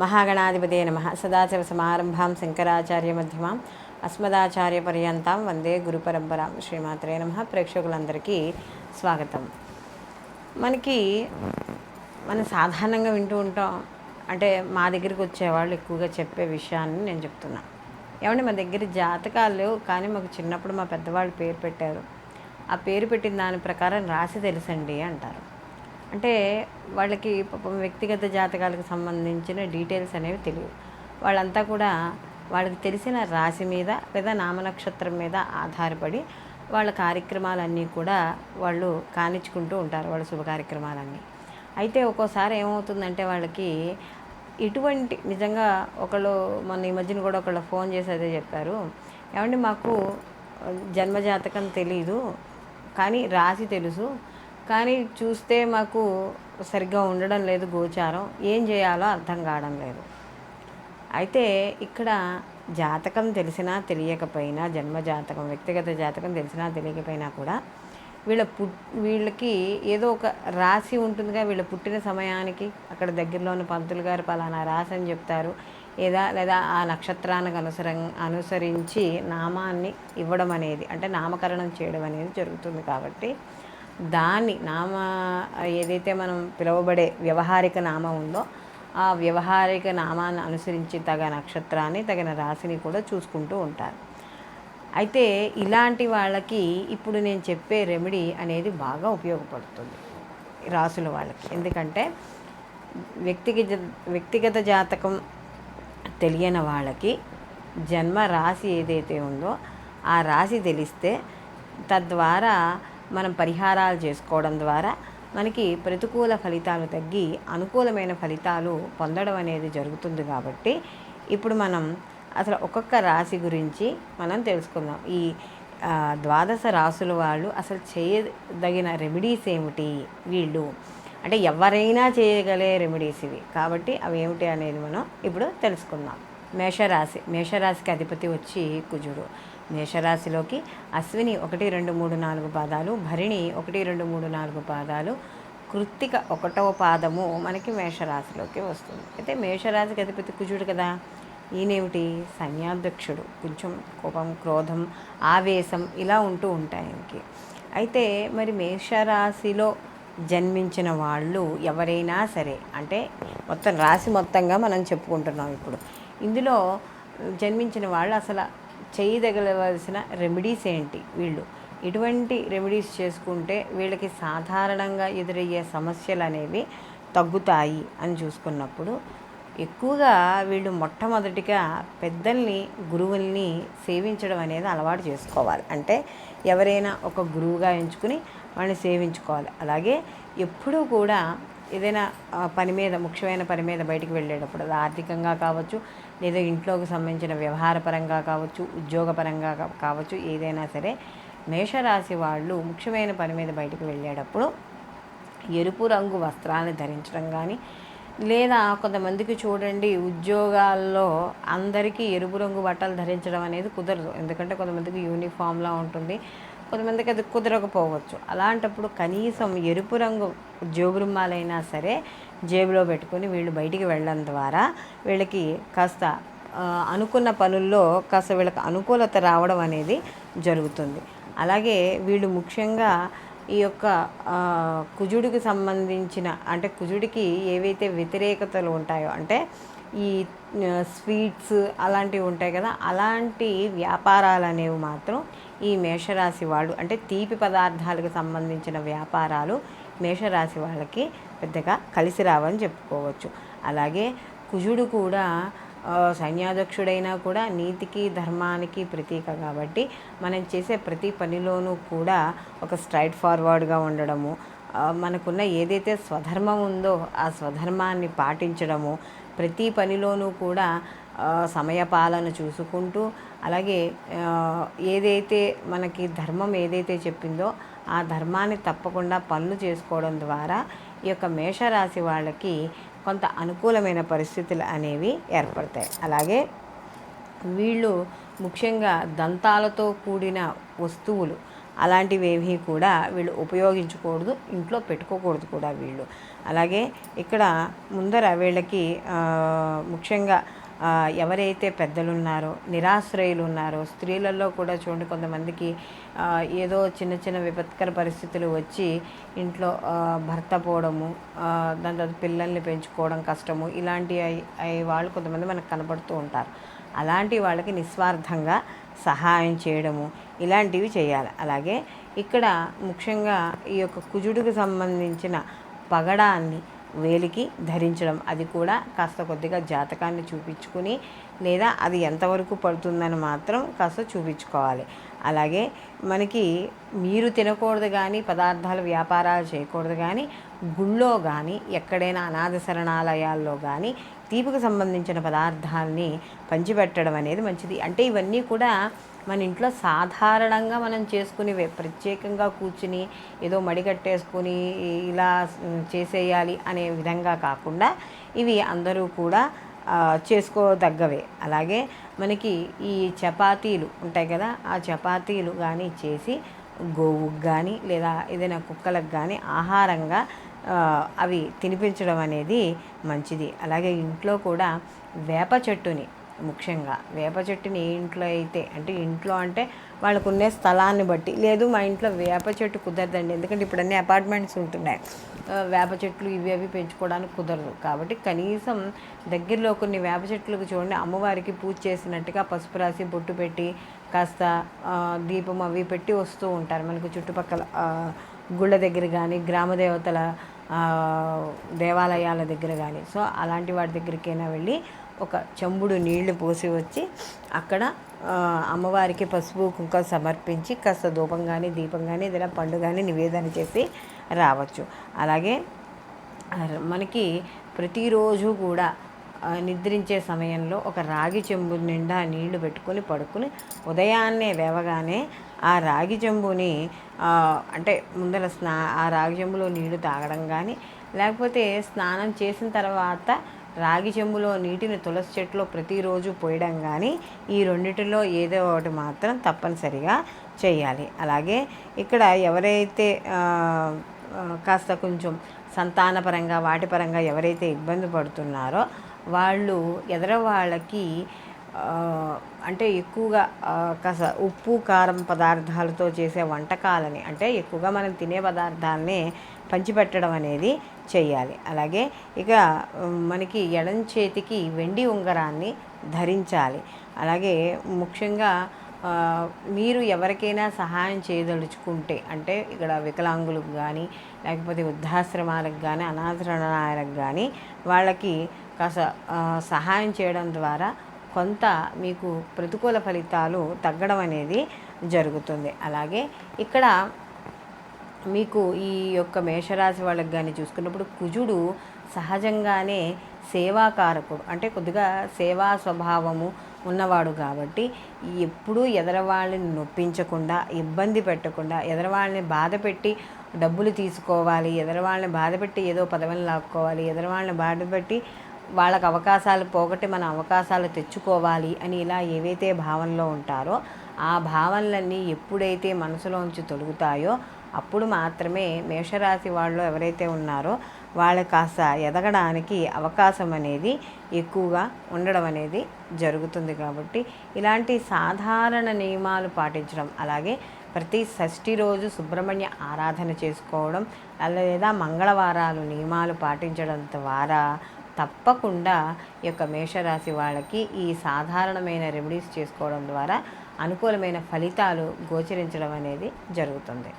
మహాగణాధిపతే నమ. సదాశివ సమారంభాం శంకరాచార్య మధ్యమాం. అస్మదాచార్య పర్యంతం. వందే గురు పరంపరాం శ్రీమాత్రే నమ. ప్రేక్షకులందరికీ స్వాగతం. మనకి మనం సాధారణంగా వింటూ ఉంటాం. అంటే మా దగ్గరికి వచ్చేవాళ్ళు ఎక్కువగా చెప్పే విషయాన్ని నేను చెప్తున్నా. ఏమంటే మా దగ్గర జాతకాలు కానీ మాకు చిన్నప్పుడు మా పెద్దవాళ్ళు పేరు పెట్టారు. ఆ పేరు పెట్టిన దాని ప్రకారం రాసి తెలుసండి అంటారు. అంటే వాళ్ళకి పాపం వ్యక్తిగత జాతకాలకు సంబంధించిన డీటెయిల్స్ అనేవి తెలియవు. వాళ్ళంతా కూడా వాళ్ళకి తెలిసిన రాశి మీద లేదా నామనక్షత్రం మీద ఆధారపడి వాళ్ళ కార్యక్రమాలన్నీ కూడా వాళ్ళు కానిచ్చుకుంటూ ఉంటారు వాళ్ళ శుభ కార్యక్రమాలన్నీ. అయితే ఒక్కోసారి ఏమవుతుందంటే వాళ్ళకి ఇటువంటి నిజంగా ఒకళ్ళు మొన్న ఈ మధ్యన కూడా ఒకళ్ళు ఫోన్ చేసి అదే చెప్పారు. ఏమంటే మాకు జన్మజాతకం తెలీదు కానీ రాశి తెలుసు కానీ చూస్తే మాకు సరిగ్గా ఉండడం లేదు గోచారం. ఏం చేయాలో అర్థం కావడం లేదు. అయితే ఇక్కడ జాతకం తెలిసినా తెలియకపోయినా జన్మ జాతకం వ్యక్తిగత జాతకం తెలిసినా తెలియకపోయినా కూడా వీళ్ళ పుట్ వీళ్ళకి ఏదో ఒక రాశి ఉంటుందిగా. వీళ్ళ పుట్టిన సమయానికి అక్కడ దగ్గరలో ఉన్న పంతులు గారు పలానా రాశి అని చెప్తారు. ఏదా లేదా ఆ నక్షత్రానికి అనుసరం అనుసరించి నామాన్ని ఇవ్వడం అనేది అంటే నామకరణం చేయడం అనేది జరుగుతుంది కాబట్టి దాన్ని నామ ఏదైతే మనం పిలువబడే వ్యవహారిక నామం ఉందో ఆ వ్యవహారిక నామాన్ని అనుసరించి తగ నక్షత్రాన్ని తగిన రాశిని కూడా చూసుకుంటూ ఉంటారు. అయితే ఇలాంటి వాళ్ళకి ఇప్పుడు నేను చెప్పే రెమెడీ అనేది బాగా ఉపయోగపడుతుంది రాసుల వాళ్ళకి. ఎందుకంటే వ్యక్తిగత వ్యక్తిగత జాతకం తెలియని వాళ్ళకి జన్మ రాశి ఏదైతే ఉందో ఆ రాశి తెలిస్తే తద్వారా మనం పరిహారాలు చేసుకోవడం ద్వారా మనకి ప్రతికూల ఫలితాలు తగ్గి అనుకూలమైన ఫలితాలు పొందడం అనేది జరుగుతుంది కాబట్టి ఇప్పుడు మనం అసలు ఒక్కొక్క రాశి గురించి మనం తెలుసుకుందాం. ఈ ద్వాదశ రాసుల వాళ్ళు అసలు చేయదగిన రెమెడీస్ ఏమిటి వీళ్ళు? అంటే ఎవరైనా చేయగలే రెమెడీస్ ఇవి. కాబట్టి అవి ఏమిటి అనేది మనం ఇప్పుడు తెలుసుకుందాం. మేషరాశి మేషరాశికి అధిపతి వచ్చి కుజుడు. మేషరాశిలోకి అశ్విని ఒకటి రెండు మూడు నాలుగు పాదాలు భరిణి ఒకటి రెండు మూడు నాలుగు పాదాలు కృత్తిక ఒకటవ పాదము మనకి మేషరాశిలోకి వస్తుంది. అయితే మేషరాశికి అధిపతి కుజుడు కదా ఈయనేమిటి? సైన్యాధ్యక్షుడు కొంచెం కోపం క్రోధం ఆవేశం ఇలా ఉంటూ ఉంటాయి ఆయనకి. అయితే మరి మేషరాశిలో జన్మించిన వాళ్ళు ఎవరైనా సరే అంటే మొత్తం రాశి మొత్తంగా మనం చెప్పుకుంటున్నాం ఇప్పుడు. ఇందులో జన్మించిన వాళ్ళు అసలు చేయదగలవలసిన రెమెడీస్ ఏంటి వీళ్ళు? ఇటువంటి రెమెడీస్ చేసుకుంటే వీళ్ళకి సాధారణంగా ఎదురయ్యే సమస్యలు అనేవి తగ్గుతాయి అని చూసుకున్నప్పుడు ఎక్కువగా వీళ్ళు మొట్టమొదటిగా పెద్దల్ని గురువుల్ని సేవించడం అనేది అలవాటు చేసుకోవాలి. అంటే ఎవరైనా ఒక గురువుగా ఎంచుకుని వాళ్ళని సేవించుకోవాలి. అలాగే ఎప్పుడూ కూడా ఏదైనా పని మీద ముఖ్యమైన పని మీద బయటికి వెళ్ళేటప్పుడు అది ఆర్థికంగా కావచ్చు లేదా ఇంట్లోకి సంబంధించిన వ్యవహారపరంగా కావచ్చు ఉద్యోగపరంగా కావచ్చు ఏదైనా సరే మేషరాశి వాళ్ళు ముఖ్యమైన పని మీద బయటికి వెళ్ళేటప్పుడు ఎరుపు రంగు వస్త్రాన్ని ధరించడం కానీ లేదా కొంతమందికి చూడండి ఉద్యోగాల్లో అందరికీ ఎరుపు రంగు బట్టలు ధరించడం అనేది కుదరదు. ఎందుకంటే కొంతమందికి యూనిఫామ్లా ఉంటుంది. కొంతమందికి అది కుదరకపోవచ్చు. అలాంటప్పుడు కనీసం ఎరుపు రంగు జోబురుమాలైనా సరే జేబులో పెట్టుకొని వీళ్ళు బయటికి వెళ్ళడం ద్వారా వీళ్ళకి కాస్త అనుకున్న పనుల్లో కాస్త వీళ్ళకి అనుకూలత రావడం అనేది జరుగుతుంది. అలాగే వీళ్ళు ముఖ్యంగా ఈ యొక్క కుజుడికి సంబంధించిన అంటే కుజుడికి ఏవైతే వ్యతిరేకతలు ఉంటాయో అంటే ఈ స్వీట్స్ అలాంటివి ఉంటాయి కదా అలాంటి వ్యాపారాలు అనేవి మాత్రం ఈ మేషరాశి వాళ్ళు అంటే తీపి పదార్థాలకు సంబంధించిన వ్యాపారాలు మేషరాశి వాళ్ళకి పెద్దగా కలిసి రావని చెప్పుకోవచ్చు. అలాగే కుజుడు కూడా సైన్యాధ్యక్షుడైనా కూడా నీతికి ధర్మానికి ప్రతీక కాబట్టి మనం చేసే ప్రతి పనిలోనూ కూడా ఒక స్ట్రైట్ ఫార్వర్డ్గా ఉండడము మనకున్న ఏదైతే స్వధర్మం ఉందో ఆ స్వధర్మాన్ని పాటించడము ప్రతి పనిలోనూ కూడా సమయపాలన చూసుకుంటూ అలాగే ఏదైతే మనకి ధర్మం ఏదైతే చెప్పిందో ఆ ధర్మాన్ని తప్పకుండా పనులు చేసుకోవడం ద్వారా ఈ యొక్క మేషరాశి వాళ్ళకి కొంత అనుకూలమైన పరిస్థితులు అనేవి ఏర్పడతాయి. అలాగే వీళ్ళు ముఖ్యంగా దంతాలతో కూడిన వస్తువులు అలాంటివేమీ కూడా వీళ్ళు ఉపయోగించకూడదు ఇంట్లో పెట్టుకోకూడదు కూడా వీళ్ళు. అలాగే ఇక్కడ ముందర వీళ్ళకి ముఖ్యంగా ఎవరైతే పెద్దలు ఉన్నారో నిరాశ్రయులు ఉన్నారో స్త్రీలలో కూడా చూడండి కొంతమందికి ఏదో చిన్న చిన్న విపత్కర పరిస్థితులు వచ్చి ఇంట్లో భర్త పోవడము దాని తర్వాత పిల్లల్ని పెంచుకోవడం కష్టము ఇలాంటి అయి వాళ్ళు కొంతమంది మనకు కనపడుతూ ఉంటారు. అలాంటి వాళ్ళకి నిస్వార్థంగా సహాయం చేయడము ఇలాంటివి చేయాలి. అలాగే ఇక్కడ ముఖ్యంగా ఈ యొక్క కుజుడికి సంబంధించిన పగడాన్ని వేలికి ధరించడం అది కూడా కాస్త కొద్దిగా జాతకాన్ని చూపించుకుని లేదా అది ఎంతవరకు పడుతుందని మాత్రం కాస్త చూపించుకోవాలి. అలాగే మనకి మీరు తినకూడదు కానీ పదార్థాలు వ్యాపారాలు చేయకూడదు కానీ గుళ్ళో కానీ ఎక్కడైనా అనాథ శరణాలయాల్లో కానీ తీపికి సంబంధించిన పదార్థాలని పంచిపెట్టడం అనేది మంచిది. అంటే ఇవన్నీ కూడా మన ఇంట్లో సాధారణంగా మనం చేసుకునేవే ప్రత్యేకంగా కూర్చుని ఏదో మడిగట్టేసుకుని ఇలా చేసేయాలి అనే విధంగా కాకుండా ఇవి అందరూ కూడా చేసుకోదగ్గవే. అలాగే మనకి ఈ చపాతీలు ఉంటాయి కదా ఆ చపాతీలు కానీ చేసి గోవుకు కానీ లేదా ఏదైనా కుక్కలకు కానీ ఆహారంగా అవి తినిపించడం అనేది మంచిది. అలాగే ఇంట్లో కూడా వేప చెట్టుని ముఖ్యంగా. వేప చెట్టుని ఇంట్లో అయితే అంటే ఇంట్లో అంటే వాళ్ళకు ఉండే స్థలాన్ని బట్టి. లేదు మా ఇంట్లో వేప చెట్టు కుదరదండి. ఎందుకంటే ఇప్పుడు అన్ని అపార్ట్మెంట్స్ ఉంటున్నాయి. వేప చెట్లు ఇవి అవి పెంచుకోవడానికి కుదరదు. కాబట్టి కనీసం దగ్గరలో కొన్ని వేప చెట్లకు చూడండి. అమ్మవారికి పూజ చేసినట్టుగా పసుపు రాసి బొట్టు పెట్టి కాస్త దీపం అవి పెట్టి వస్తూ ఉంటారు. మనకు చుట్టుపక్కల గుళ్ళ దగ్గర కానీ గ్రామ దేవతల దేవాలయాల దగ్గర కానీ సో అలాంటి వాటి దగ్గరికైనా వెళ్ళి ఒక చెంబుడు నీళ్ళు పోసి వచ్చి అక్కడ అమ్మవారికి పసుపు కుంకం సమర్పించి కాస్త ధూపం కానీ దీపం కానీ ఏదైనా పండు కానీ నివేదన చేసి రావచ్చు. అలాగే మనకి ప్రతిరోజు కూడా నిద్రించే సమయంలో ఒక రాగి చెంబు నిండా నీళ్ళు పెట్టుకొని పడుకుని ఉదయాన్నే లేవగానే ఆ రాగి చెంబుని అంటే ముందర స్నా ఆ రాగి చెంబులో నీళ్ళు తాగడం కానీ లేకపోతే స్నానం చేసిన తర్వాత రాగి చెంబులో నీటిని తులసి చెట్టులో ప్రతిరోజు పోయడం కానీ ఈ రెండిటిలో ఏదో ఒకటి మాత్రం తప్పనిసరిగా చేయాలి. అలాగే ఇక్కడ ఎవరైతే కాస్త కొంచెం సంతానపరంగా వాటి పరంగా ఎవరైతే ఇబ్బంది పడుతున్నారో వాళ్ళు ఎదర వాళ్ళకి అంటే ఎక్కువగా కాస్త ఉప్పు కారం పదార్థాలతో చేసే వంటకాలని అంటే ఎక్కువగా మనం తినే పదార్థాలని పంచిపెట్టడం అనేది చేయాలి. అలాగే ఇక మనకి ఎడం చేతికి వెండి ఉంగరాన్ని ధరించాలి. అలాగే ముఖ్యంగా మీరు ఎవరికైనా సహాయం చేయదలుచుకుంటే అంటే ఇక్కడ వికలాంగులకు కానీ లేకపోతే వృద్ధాశ్రమాలకు కానీ అనాథరణాలకు కానీ వాళ్ళకి కాస్త సహాయం చేయడం ద్వారా కొంత మీకు ప్రతికూల ఫలితాలు తగ్గడం అనేది జరుగుతుంది. అలాగే ఇక్కడ మీకు ఈ యొక్క మేషరాశి వాళ్ళకి కానీ చూసుకున్నప్పుడు కుజుడు సహజంగానే సేవాకారకుడు. అంటే కొద్దిగా సేవా స్వభావము ఉన్నవాడు కాబట్టి ఎప్పుడూ ఎదరవాళ్ళని నొప్పించకుండా ఇబ్బంది పెట్టకుండా ఎదరవాళ్ళని బాధ పెట్టి డబ్బులు తీసుకోవాలి ఎదరవాళ్ళని బాధ పెట్టి ఏదో పదవిని లాక్కోవాలి ఎదరవాళ్ళని బాధ పెట్టి వాళ్ళకి అవకాశాలు పోగొట్టి మన అవకాశాలు తెచ్చుకోవాలి అని ఇలా ఏవైతే భావనలో ఉంటారో ఆ భావనలన్నీ ఎప్పుడైతే మనసులోంచి తొలుగుతాయో అప్పుడు మాత్రమే మేషరాశి వాళ్ళు ఎవరైతే ఉన్నారో వాళ్ళు కాస్త ఎదగడానికి అవకాశం అనేది ఎక్కువగా ఉండడం అనేది జరుగుతుంది కాబట్టి ఇలాంటి సాధారణ నియమాలు పాటించడం అలాగే ప్రతి షష్ఠి రోజు సుబ్రహ్మణ్య ఆరాధన చేసుకోవడం లేదా మంగళవారాలు నియమాలు పాటించడం ద్వారా తప్పకుండా ఈ యొక్క మేషరాశి వాళ్ళకి ఈ సాధారణమైన రెమెడీస్ చేసుకోవడం ద్వారా అనుకూలమైన ఫలితాలు గోచరించడం అనేది జరుగుతుంది.